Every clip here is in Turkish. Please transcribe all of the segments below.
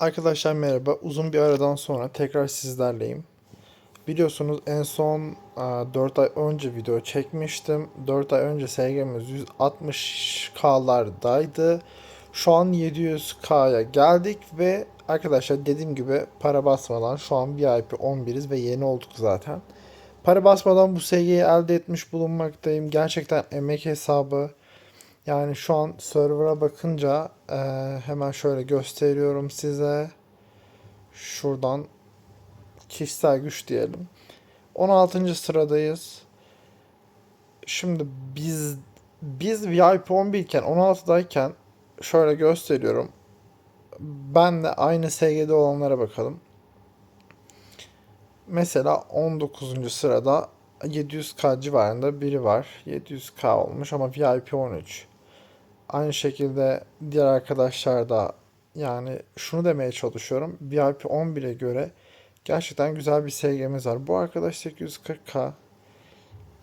Arkadaşlar merhaba. Uzun bir aradan sonra tekrar sizlerleyim. Biliyorsunuz en son e, 4 ay önce video çekmiştim. 4 ay önce SG'miz 160K'lardaydı. Şu an 700K'ya geldik ve arkadaşlar dediğim gibi para basmadan şu an VIP 11'iz ve yeni olduk zaten. Para basmadan bu SG'yi elde etmiş bulunmaktayım. Gerçekten emek hesabı. Yani şu an server'a bakınca e, hemen şöyle gösteriyorum size. Şuradan kişisel güç diyelim. 16. sıradayız. Şimdi biz biz VIP 11 iken 16'dayken şöyle gösteriyorum. Ben de aynı SG'de olanlara bakalım. Mesela 19. sırada 700k civarında biri var. 700k olmuş ama VIP 13. Aynı şekilde diğer arkadaşlar da yani şunu demeye çalışıyorum. VIP 11'e göre gerçekten güzel bir SG'miz var. Bu arkadaş 840k.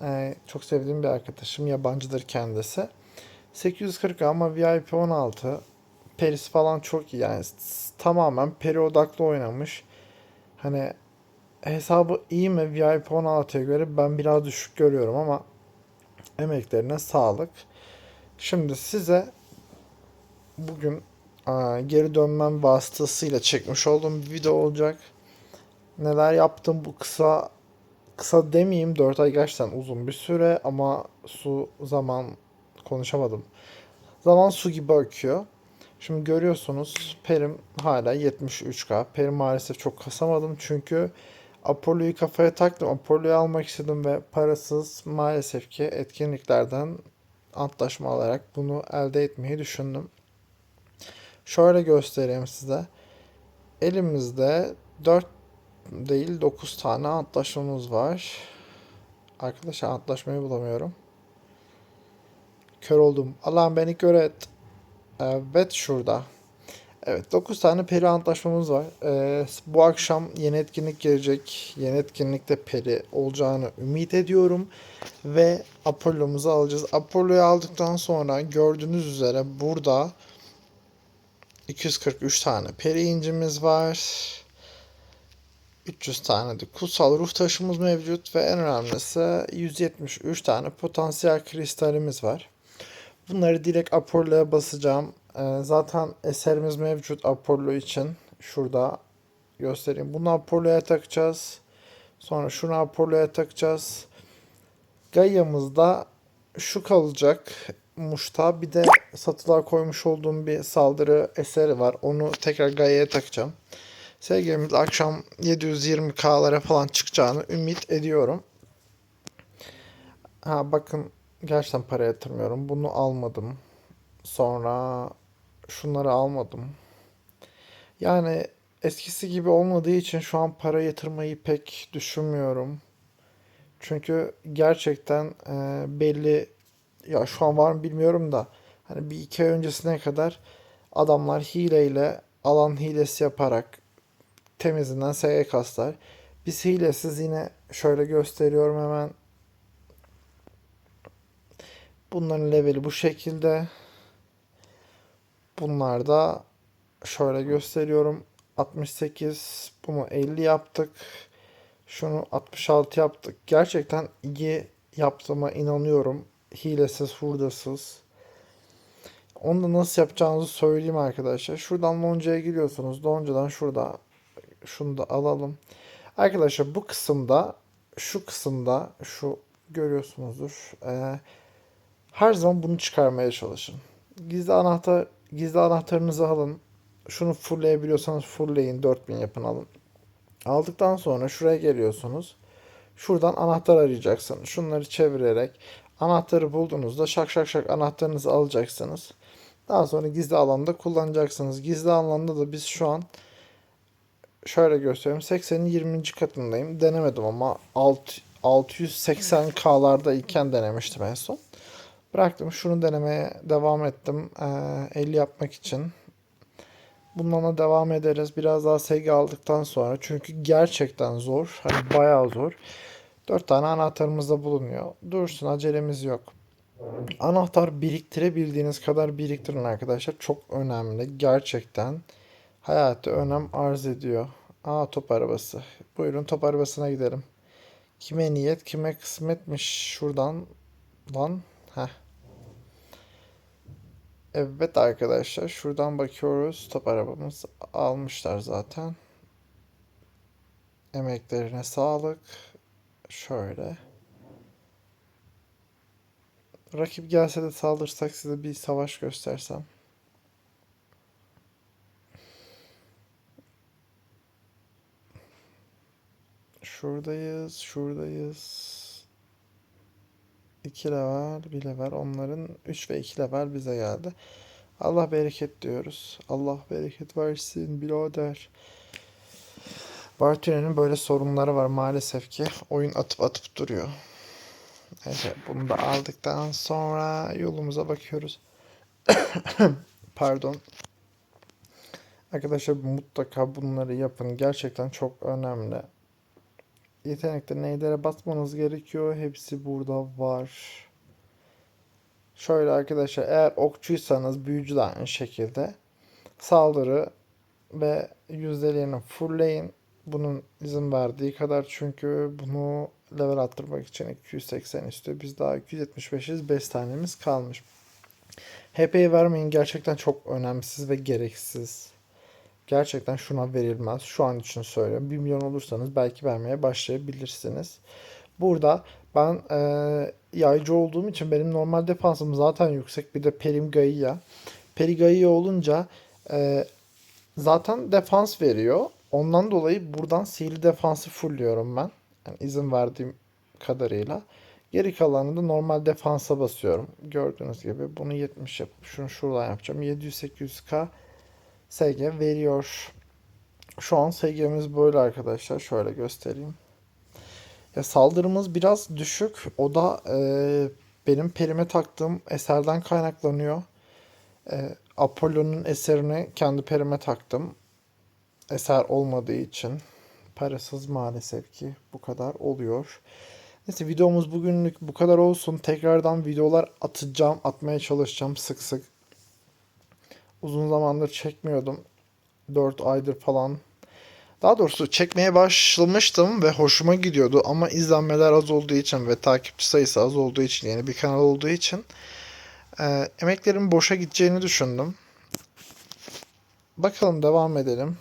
Ee, çok sevdiğim bir arkadaşım. Yabancıdır kendisi. 840k ama VIP 16. Peris falan çok iyi. Yani tamamen peri odaklı oynamış. Hani hesabı iyi mi VIP 16'ya göre ben biraz düşük görüyorum ama emeklerine sağlık. Şimdi size bugün geri dönmem vasıtasıyla çekmiş olduğum bir video olacak. Neler yaptım bu kısa kısa demeyeyim 4 ay gerçekten uzun bir süre ama su zaman konuşamadım. Zaman su gibi akıyor. Şimdi görüyorsunuz Perim hala 73k. Perim maalesef çok kasamadım çünkü Apollo'yu kafaya taktım. Apollo'yu almak istedim ve parasız maalesef ki etkinliklerden antlaşma alarak bunu elde etmeyi düşündüm. Şöyle göstereyim size. Elimizde 4 değil 9 tane antlaşmamız var. Arkadaşlar antlaşmayı bulamıyorum. Kör oldum. Allah'ım beni kör et. Evet şurada. Evet 9 tane peri antlaşmamız var. Ee, bu akşam yeni etkinlik gelecek. Yeni etkinlikte peri olacağını ümit ediyorum. Ve Apollo'muzu alacağız. Apollo'yu aldıktan sonra gördüğünüz üzere burada 243 tane peri incimiz var. 300 tane de kutsal ruh taşımız mevcut ve en önemlisi 173 tane potansiyel kristalimiz var. Bunları direkt Apollo'ya basacağım. Ee, zaten eserimiz mevcut Apollo için. Şurada göstereyim. Bunu Apollo'ya takacağız. Sonra şunu Apollo'ya takacağız. Gaia'mızda şu kalacak. Muş'ta bir de satılığa koymuş olduğum bir saldırı eseri var. Onu tekrar Gaia'ya takacağım. SG'miz akşam 720K'lara falan çıkacağını ümit ediyorum. Ha bakın gerçekten para yatırmıyorum. Bunu almadım. Sonra şunları almadım. Yani eskisi gibi olmadığı için şu an para yatırmayı pek düşünmüyorum. Çünkü gerçekten e, belli ya şu an var mı bilmiyorum da hani bir iki ay öncesine kadar adamlar hileyle alan hilesi yaparak temizinden SG kaslar. Biz hilesiz yine şöyle gösteriyorum hemen. Bunların leveli bu şekilde. Bunlar da şöyle gösteriyorum. 68 bunu 50 yaptık. Şunu 66 yaptık. Gerçekten iyi yaptığıma inanıyorum. Hilesiz, hurdasız. Onu da nasıl yapacağınızı söyleyeyim arkadaşlar. Şuradan loncaya giriyorsunuz. Loncadan şurada şunu da alalım. Arkadaşlar bu kısımda şu kısımda şu görüyorsunuzdur. Ee, her zaman bunu çıkarmaya çalışın. Gizli anahtar gizli anahtarınızı alın. Şunu fullleyebiliyorsanız fullleyin. 4000 yapın alın. Aldıktan sonra şuraya geliyorsunuz. Şuradan anahtar arayacaksınız. Şunları çevirerek anahtarı bulduğunuzda şak şak şak anahtarınızı alacaksınız. Daha sonra gizli alanda kullanacaksınız. Gizli alanda da biz şu an şöyle göstereyim. 80'in 20. katındayım. Denemedim ama alt, 680K'larda iken denemiştim en son. Bıraktım. Şunu denemeye devam ettim. Ee, 50 yapmak için. Bundan da devam ederiz. Biraz daha sevgi aldıktan sonra. Çünkü gerçekten zor. Hani bayağı zor. 4 tane anahtarımız da bulunuyor. Dursun acelemiz yok. Anahtar biriktirebildiğiniz kadar biriktirin arkadaşlar. Çok önemli. Gerçekten. hayati önem arz ediyor. Aa top arabası. Buyurun top arabasına gidelim. Kime niyet, kime kısmetmiş şuradan lan. Heh. Evet arkadaşlar şuradan bakıyoruz. Top arabamız almışlar zaten. Emeklerine sağlık. Şöyle. Rakip gelse de saldırsak size bir savaş göstersem. Şuradayız, şuradayız. 2 level, 1 level. Onların 3 ve 2 level bize geldi. Allah bereket diyoruz. Allah bereket versin birader. Bartüne'nin böyle sorunları var maalesef ki. Oyun atıp atıp duruyor. Evet, bunu da aldıktan sonra yolumuza bakıyoruz. Pardon. Arkadaşlar mutlaka bunları yapın. Gerçekten çok önemli. Yetenekte neylere basmanız gerekiyor. Hepsi burada var. Şöyle arkadaşlar eğer okçuysanız büyücü de aynı şekilde saldırı ve yüzdelerini fullleyin. Bunun izin verdiği kadar çünkü bunu level attırmak için 280 istiyor. Biz daha 275'iz. 5 tanemiz kalmış. HP'yi vermeyin gerçekten çok önemsiz ve gereksiz. Gerçekten şuna verilmez. Şu an için söylüyorum. 1 milyon olursanız belki vermeye başlayabilirsiniz. Burada ben e, yaycı olduğum için benim normal defansım zaten yüksek. Bir de Perim Gaia. Peri Gaia olunca e, zaten defans veriyor. Ondan dolayı buradan sihirli defansı fullliyorum ben. Yani izin verdiğim kadarıyla. Geri kalanını da normal defansa basıyorum. Gördüğünüz gibi bunu 70 yapıp şunu şuradan yapacağım. 700-800k SG veriyor. Şu an SG'miz böyle arkadaşlar. Şöyle göstereyim. Ya saldırımız biraz düşük. O da e, benim perime taktığım eserden kaynaklanıyor. E, Apollo'nun eserini kendi perime taktım. Eser olmadığı için parasız maalesef ki bu kadar oluyor. Neyse videomuz bugünlük bu kadar olsun. Tekrardan videolar atacağım, atmaya çalışacağım sık sık. Uzun zamandır çekmiyordum. 4 aydır falan. Daha doğrusu çekmeye başlamıştım ve hoşuma gidiyordu ama izlenmeler az olduğu için ve takipçi sayısı az olduğu için yeni bir kanal olduğu için e, emeklerimin boşa gideceğini düşündüm. Bakalım devam edelim.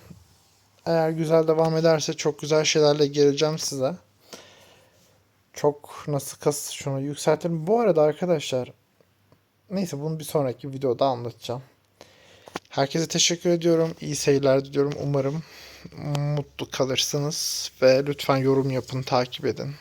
Eğer güzel devam ederse çok güzel şeylerle geleceğim size. Çok nasıl kas şunu yükseltelim. Bu arada arkadaşlar neyse bunu bir sonraki videoda anlatacağım. Herkese teşekkür ediyorum. İyi seyirler diliyorum. Umarım mutlu kalırsınız ve lütfen yorum yapın, takip edin.